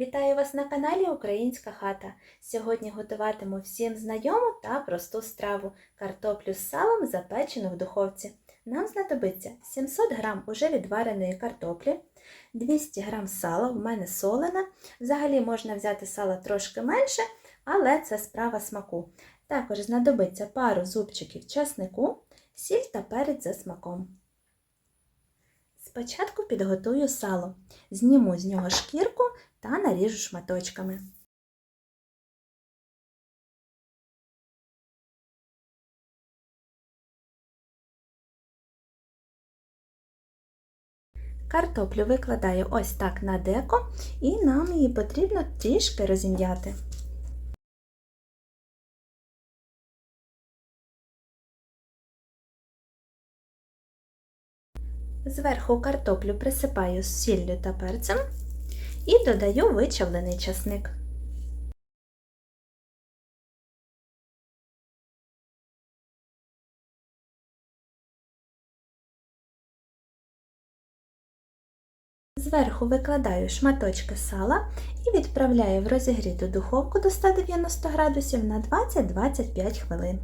Вітаю вас на каналі Українська хата. Сьогодні готуватиму всім знайому та просту страву картоплю з салом, запечену в духовці. Нам знадобиться 700 г уже відвареної картоплі, 200 г сала, в мене солене. Взагалі можна взяти сала трошки менше, але це справа смаку. Також знадобиться пару зубчиків часнику, сіль та перець за смаком. Спочатку підготую сало, зніму з нього шкірку та наріжу шматочками. Картоплю викладаю ось так на деко і нам її потрібно трішки розім'яти. Зверху картоплю присипаю сіллю та перцем і додаю вичавлений часник. Зверху викладаю шматочки сала і відправляю в розігріту духовку до 190 градусів на 20-25 хвилин.